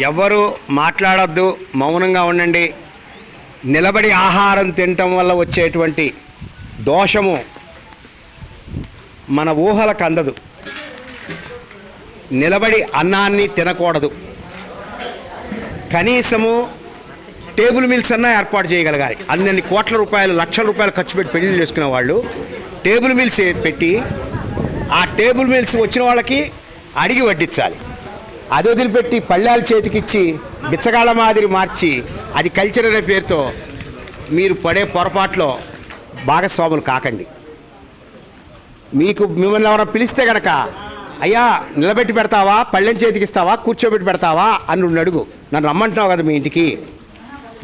ఎవ్వరూ మాట్లాడద్దు మౌనంగా ఉండండి. నిలబడి ఆహారం తినటం వల్ల వచ్చేటువంటి దోషము మన ఊహలకు అందదు. నిలబడి అన్నాన్ని తినకూడదు. కనీసము టేబుల్ మిల్స్ అన్నా ఏర్పాటు చేయగలగాలి. అన్ని కోట్ల రూపాయలు లక్షల రూపాయలు ఖర్చు పెట్టి పెళ్ళి చేసుకునే వాళ్ళు టేబుల్ మిల్స్ పెట్టి ఆ టేబుల్ మిల్స్ వచ్చిన వాళ్ళకి అడిగి వడ్డించాలి. అది వదిలిపెట్టి పళ్ళాల చేతికిచ్చి బిచ్చగాళ్ళ మాదిరి మార్చి అది కల్చర్ అనే పేరుతో మీరు పడే పొరపాట్లో భాగస్వాములు కాకండి. మీకు మిమ్మల్ని ఎవరైనా పిలిస్తే గనక అయ్యా నిలబెట్టి పెడతావా? పళ్ళెం చేతికి ఇస్తావా? కూర్చోబెట్టి పెడతావా? అని నువ్వు అడుగు. నన్ను రమ్మంటున్నావు కదా మీ ఇంటికి.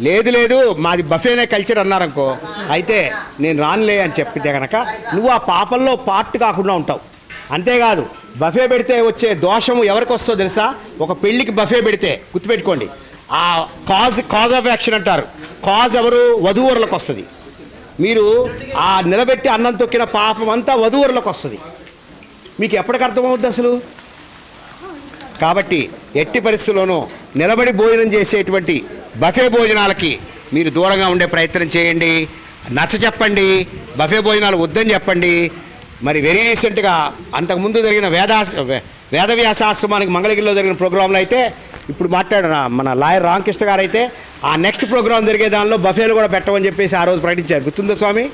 లేదు లేదు మాది బఫేనే కల్చర్ అన్నారనుకో అయితే నేను రానులే అని చెప్పితే కనుక నువ్వు ఆ పాపంలో పార్ట్ కాకుండా ఉంటావు. అంతేకాదు బఫే పెడితే వచ్చే దోషము ఎవరికి వస్తుందో తెలుసా? ఒక పెళ్ళికి బఫే పెడితే గుర్తుపెట్టుకోండి. ఆ కాజ్ కాజ్ ఆఫ్ యాక్షన్ అంటారు. కాజ్ ఎవరు? వధూవరులకు వస్తుంది. మీరు ఆ నిలబెట్టి అన్నం తొక్కిన పాపం అంతా వధూవరులకు వస్తుంది. మీకు ఎప్పటికి అర్థమవుద్ది అసలు? కాబట్టి ఎట్టి పరిస్థితుల్లోనూ నిలబడి భోజనం చేసేటువంటి బఫే భోజనాలకి మీరు దూరంగా ఉండే ప్రయత్నం చేయండి. నచ్చ చెప్పండి. బఫే భోజనాలు వద్దని చెప్పండి. మరి వెరీ రీసెంట్గా అంతకుముందు జరిగిన వేదాస్ వేదవ్యాసాశ్రమానికి మంగళగిరిలో జరిగిన ప్రోగ్రాంలో అయితే ఇప్పుడు మాట్లాడిన మన లాయర్ రామకృష్ణ గారు అయితే ఆ నెక్స్ట్ ప్రోగ్రాం జరిగే దానిలో బఫేలు కూడా పెట్టమని చెప్పేసి ఆ రోజు ప్రకటించారు. గుర్తుందా స్వామి?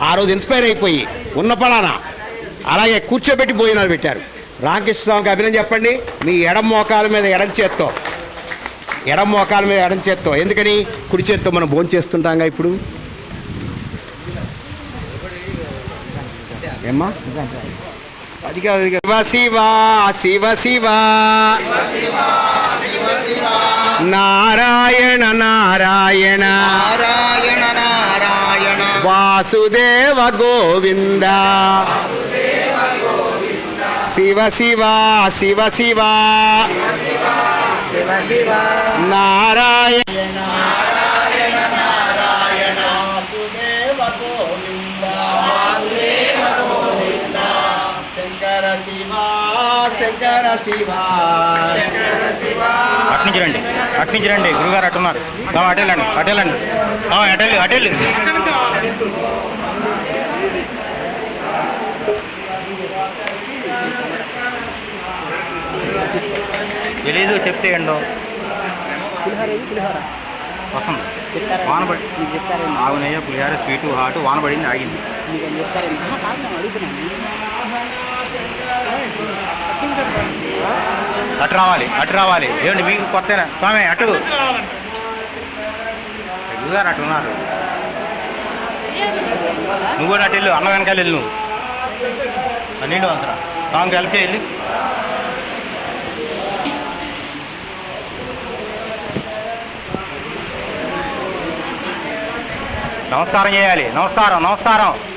ఆ రోజు ఇన్స్పైర్ అయిపోయి ఉన్న పలానా. అలాగే కూర్చోబెట్టి భోజనాలు పెట్టారు. రామకృష్ణ స్వామికి అభినందన చెప్పండి. మీ ఎడం మోకాల మీద ఎడం చేత్తో. ఎడం మోకాల మీద ఎడం చేత్తో. ఎందుకని? కుడి చేత్తో మనం భోజనం చేస్తుంటాంగా ఇప్పుడు? ఏమ్మా? అది కాదు. శివ శివ శివ శివ. నారాయణ నారాయణ. నారాయణ నారాయణ. వాసుదేవ గోవింద. శివ శివ. శివ శివ. నారాయణ. శివ శంకర శివ. అటు నుంచి రండి అటు నుంచి రండి గురుగారు అట్టున్నారు అటెళ్ళండి ఆ, అటెళ్ళు అటెళ్ళు తెలీదు చెప్తే ఏండో వస్తుంది వాన పడి ఆవునయ్య పులిహార స్వీటు హాటు వాన పడింది ఆగింది. అటు రావాలి అటు రావాలి. ఏమండి మీకు కొత్త స్వామి అటు. గురుగారు అటు ఉన్నారు. నువ్వు కూడా అటు వెళ్ళు అన్న వెనకాల వెళ్ళు నువ్వు. అన్నింటి వంతరా. స్వామికి హెల్ప్ చేయాలి నమస్కారం చేయాలి. నమస్కారం నమస్కారం.